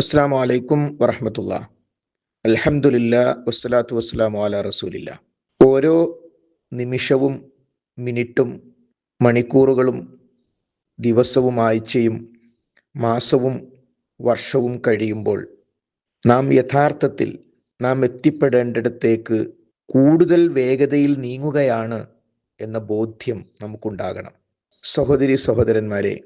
അസ്സാം വലൈക്കും വറഹമത്തുള്ള. അലഹമുല്ല വസ്സലാത്തു വസ്സലാമു അല റസൂലില്ല. ഓരോ നിമിഷവും മിനിറ്റും മണിക്കൂറുകളും ദിവസവും ആഴ്ചയും മാസവും വർഷവും കഴിയുമ്പോൾ നാം യഥാർത്ഥത്തിൽ നാം എത്തിപ്പെടേണ്ടിടത്തേക്ക് കൂടുതൽ വേഗതയിൽ നീങ്ങുകയാണ് എന്ന ബോധ്യം നമുക്കുണ്ടാകണം. സഹോദരി സഹോദരന്മാരെ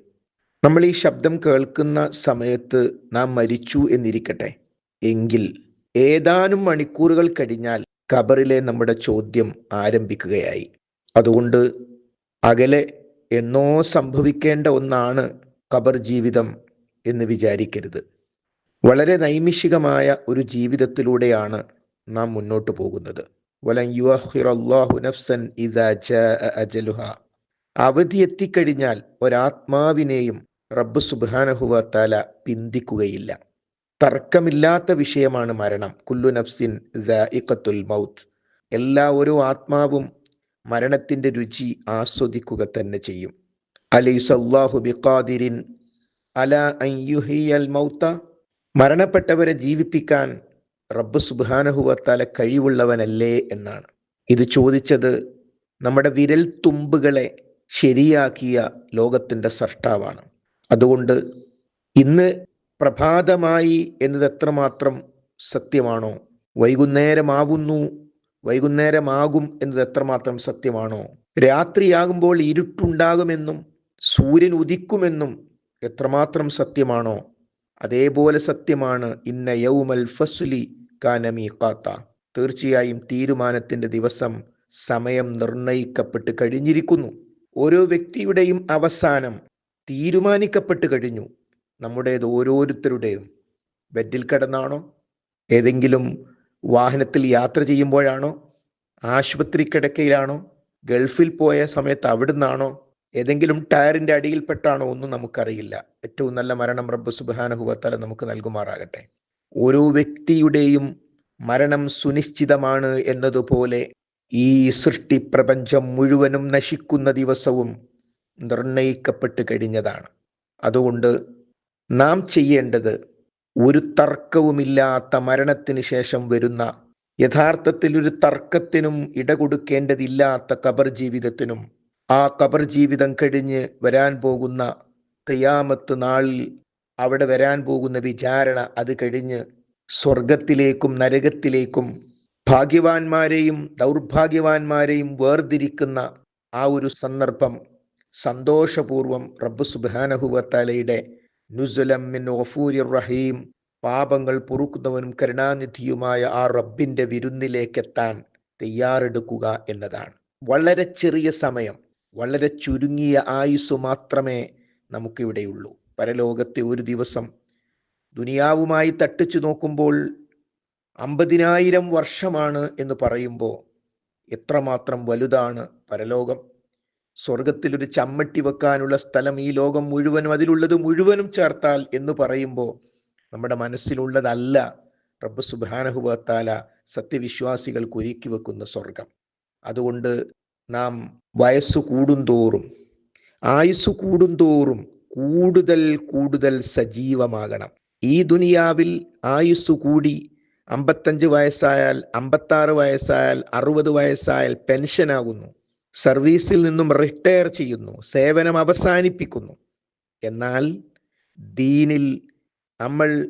നമ്മൾ ഈ ശബ്ദം കേൾക്കുന്ന സമയത്ത് നാം മരിച്ചു എന്നിരിക്കട്ടെ. എങ്കിൽ ഏതാനും മണിക്കൂറുകൾ കഴിഞ്ഞാൽ ഖബറിലെ നമ്മുടെ ചോദ്യം ആരംഭിക്കുകയായി. അതുകൊണ്ട് അകലെ എന്നോ സംഭവിക്കേണ്ട ഒന്നാണ് ഖബർ ജീവിതം എന്ന് വിചാരിക്കരുത്. വളരെ നൈമിഷികമായ ഒരു ജീവിതത്തിലൂടെയാണ് നാം മുന്നോട്ട് പോകുന്നത്. അവധി എത്തിക്കഴിഞ്ഞാൽ ഒരാത്മാവിനെയും റബ്ബ് സുബാനഹുവ താല പിന്തിക്കുകയില്ല. തർക്കമില്ലാത്ത വിഷയമാണ് മരണം. കുല്ലു നഫ്സിൻ ഇക്കത്തുൽ മൗത്ത്. എല്ലാ ഓരോ ആത്മാവും മരണത്തിന്റെ രുചി ആസ്വദിക്കുക തന്നെ ചെയ്യും. അലൈസല്ലാഹു ബിഖാദിരിൻ അല അയ്യുഹിയൽ മൗത്ത. മരണപ്പെട്ടവരെ ജീവിപ്പിക്കാൻ റബ്ബ് സുബാനഹുവത്താല കഴിവുള്ളവനല്ലേ എന്നാണ്. ഇത് ചോദിച്ചത് നമ്മുടെ വിരൽ തുമ്പുകളെ ശരിയാക്കിയ ലോകത്തിന്റെ സൃഷ്ടാവാണ്. അതുകൊണ്ട് ഇന്ന് പ്രഭാതമായി എന്നത് എത്രമാത്രം സത്യമാണോ? വൈകുന്നേരമാവുന്നു വൈകുന്നേരമാകും എന്നത് എത്രമാത്രം സത്യമാണോ? രാത്രിയാകുമ്പോൾ ഇരുട്ടുണ്ടാകുമെന്നും സൂര്യൻ ഉദിക്കുമെന്നും എത്രമാത്രം സത്യമാണോ? അതേപോലെ സത്യമാണ് ഇന്ന യൗമൽ ഫസ്ലി കാനമീ കാത്ത തീർച്ചയായും തീരുമാനത്തിന്റെ ദിവസം സമയം നിർണയിക്കപ്പെട്ട് കഴിഞ്ഞിരിക്കുന്നു. ഓരോ വ്യക്തിയുടെയും അവസാനം തീരുമാനിക്കപ്പെട്ട് കഴിഞ്ഞു. നമ്മുടേത് ഓരോരുത്തരുടെയും ബെഡിൽ കിടന്നാണോ? ഏതെങ്കിലും വാഹനത്തിൽ യാത്ര ചെയ്യുമ്പോഴാണോ? ആശുപത്രി കിടക്കയിലാണോ? ഗൾഫിൽ പോയ സമയത്ത് അവിടുന്നാണോ? ഏതെങ്കിലും ടയറിന്റെ അടിയിൽപ്പെട്ടാണോ ഒന്നും നമുക്കറിയില്ല. ഏറ്റവും നല്ല മരണം റബ്ബ് സുബാനഹുവത്തല നമുക്ക് നൽകുമാറാകട്ടെ. ഓരോ വ്യക്തിയുടെയും മരണം സുനിശ്ചിതമാണ് എന്നതുപോലെ ഈ സൃഷ്ടി പ്രപഞ്ചം മുഴുവനും നശിക്കുന്ന ദിവസവും നിർണയിക്കപ്പെട്ട് കഴിഞ്ഞതാണ്. അതുകൊണ്ട് നാം ചെയ്യേണ്ടത് ഒരു തർക്കവുമില്ലാത്ത മരണത്തിന് ശേഷം വരുന്ന യഥാർത്ഥത്തിൽ ഒരു തർക്കത്തിനും ഇടകൊടുക്കേണ്ടതില്ലാത്ത കബർ ജീവിതത്തിനും ആ കബർ ജീവിതം കഴിഞ്ഞ് വരാൻ പോകുന്ന തയ്യാമത്ത് നാളിൽ അവിടെ വരാൻ പോകുന്ന വിചാരണ അത് കഴിഞ്ഞ് സ്വർഗത്തിലേക്കും നരകത്തിലേക്കും ഭാഗ്യവാന്മാരെയും ദൗർഭാഗ്യവാന്മാരെയും വേർതിരിക്കുന്ന ആ ഒരു സന്ദർഭം സന്തോഷപൂർവം റബ്ബ് സുബാനഹുവത്താലയുടെ നുസുലമ്മിൻ ഗഫൂരി റഹീം പാപങ്ങൾ പൊറുക്കുന്നവനും കരുണാനിധിയുമായ ആ റബ്ബിന്റെ വിരുന്നിലേക്കെത്താൻ തയ്യാറെടുക്കുക എന്നതാണ്. വളരെ ചെറിയ സമയം വളരെ ചുരുങ്ങിയ ആയുസ് മാത്രമേ നമുക്കിവിടെയുള്ളൂ. പരലോകത്തെ ഒരു ദിവസം ദുനിയാവുമായി തട്ടിച്ചു നോക്കുമ്പോൾ അമ്പതിനായിരം വർഷമാണ് എന്ന് പറയുമ്പോൾ എത്രമാത്രം വലുതാണ് പരലോകം. സ്വർഗത്തിൽ ഒരു ചമ്മട്ടി വെക്കാനുള്ള സ്ഥലം ഈ ലോകം മുഴുവനും അതിലുള്ളത് മുഴുവനും ചേർത്താൽ എന്ന് പറയുമ്പോൾ നമ്മുടെ മനസ്സിലുള്ളതല്ല റബ്ബ് സുബാനഹുബത്താല സത്യവിശ്വാസികൾക്ക് ഒരുക്കി വെക്കുന്ന സ്വർഗം അതുകൊണ്ട് നാം വയസ്സ് കൂടുന്തോറും ആയുസ് കൂടുന്തോറും കൂടുതൽ കൂടുതൽ സജീവമാകണം. ഈ ദുനിയാവിൽ ആയുസ് കൂടി അമ്പത്തഞ്ച് വയസ്സായാൽ അമ്പത്താറ് വയസ്സായാൽ അറുപത് വയസ്സായാൽ പെൻഷനാകുന്നു. സർവീസിൽ നിന്നും റിട്ടയർ ചെയ്യുന്നു സേവനം അവസാനിപ്പിക്കുന്നു. എന്നാൽ ദീനിൽ നമ്മൾ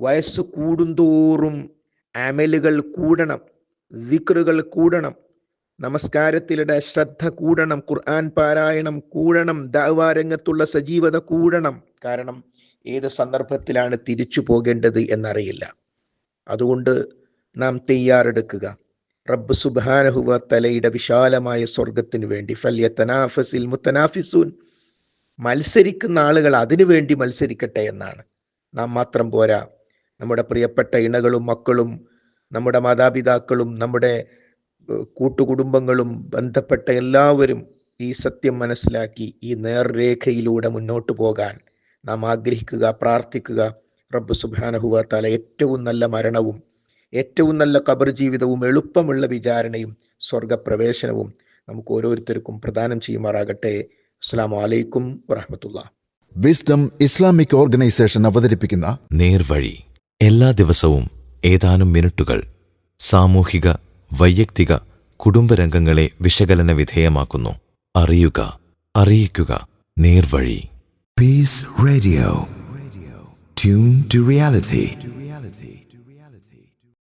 വയസ്സ് കൂടുന്തോറും അമലുകൾ കൂടണം ദിക്റുകൾ കൂടണം നമസ്കാരത്തിലൂടെ ശ്രദ്ധ കൂടണം ഖുർആൻ പാരായണം കൂടണം ദാവാരംഗത്തുള്ള സജീവത കൂടണം. കാരണം ഏത് സന്ദർഭത്തിലാണ് തിരിച്ചു പോകേണ്ടത് എന്നറിയില്ല. അതുകൊണ്ട് നാം തയ്യാറെടുക്കുക. റബ്ബ് സുബാനഹുവ തലയുടെ വിശാലമായ സ്വർഗത്തിന് വേണ്ടി. ഫല്യത്തനാഫസിൽ മുത്തനാഫിസൂൻ. മത്സരിക്കുന്ന ആളുകൾ അതിനുവേണ്ടി മത്സരിക്കട്ടെ എന്നാണ്. നാം മാത്രം പോരാ. നമ്മുടെ പ്രിയപ്പെട്ട ഇണകളും മക്കളും നമ്മുടെ മാതാപിതാക്കളും നമ്മുടെ കൂട്ടുകുടുംബങ്ങളും ബന്ധപ്പെട്ട എല്ലാവരും ഈ സത്യം മനസ്സിലാക്കി ഈ നേർരേഖയിലൂടെ മുന്നോട്ട് പോകാൻ നാം ആഗ്രഹിക്കുക പ്രാർത്ഥിക്കുക. റബ്ബ് സുബാനഹുവ തല ഏറ്റവും നല്ല മരണവും ഏറ്റവും നല്ല കബർ ജീവിതവും എളുപ്പമുള്ള വിചാരണയും സ്വർഗപ്രവേശനവും നമുക്ക് ഓരോരുത്തർക്കും പ്രദാനം ചെയ്യുമാറാകട്ടെ. അസ്സാം വലൈക്കും വറഹമത്തുള്ള. വിസ്ഡം ഇസ്ലാമിക് ഓർഗനൈസേഷൻ അവതരിപ്പിക്കുന്ന നേർവഴി. എല്ലാ ദിവസവും ഏതാനും മിനിറ്റുകൾ സാമൂഹിക വൈയക്തിക കുടുംബരംഗങ്ങളെ വിശകലന വിധേയമാക്കുന്നു. അറിയുക അറിയിക്കുക. നേർവഴി. Peace radio tune to reality.